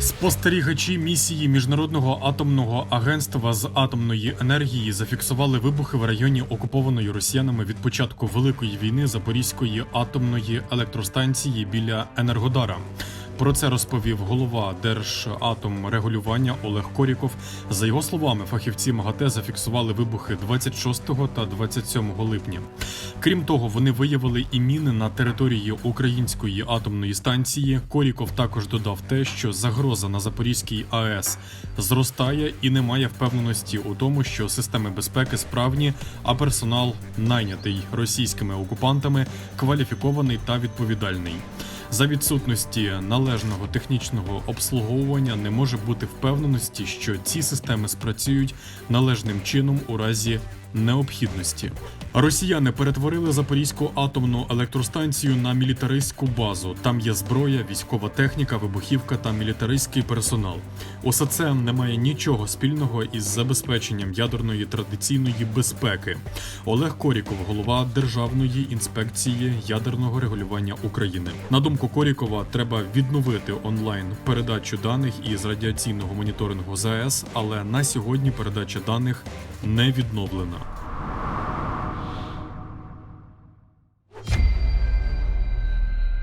Спостерігачі місії міжнародного атомного агентства з атомної енергії зафіксували вибухи в районі окупованої росіянами від початку великої війни Запорізької атомної електростанції біля Енергодара. Про це розповів голова Держатомрегулювання Олег Коріков. За його словами, фахівці МАГАТЕ зафіксували вибухи 26 та 27 липня. Крім того, вони виявили і міни на території української атомної станції. Коріков також додав те, що загроза на Запорізькій АЕС зростає і немає впевненості у тому, що системи безпеки справні, а персонал найнятий російськими окупантами, кваліфікований та відповідальний. За відсутності належного технічного обслуговування не може бути впевненості, що ці системи спрацюють належним чином у разі необхідності. Росіяни перетворили Запорізьку атомну електростанцію на мілітаристську базу. Там є зброя, військова техніка, вибухівка та мілітаристський персонал. Усе це не має нічого спільного із забезпеченням ядерної традиційної безпеки. Олег Коріков, голова Державної інспекції ядерного регулювання України. На думку Корікова, треба відновити онлайн передачу даних із радіаційного моніторингу ЗАЕС, але на сьогодні передача даних не відновлена.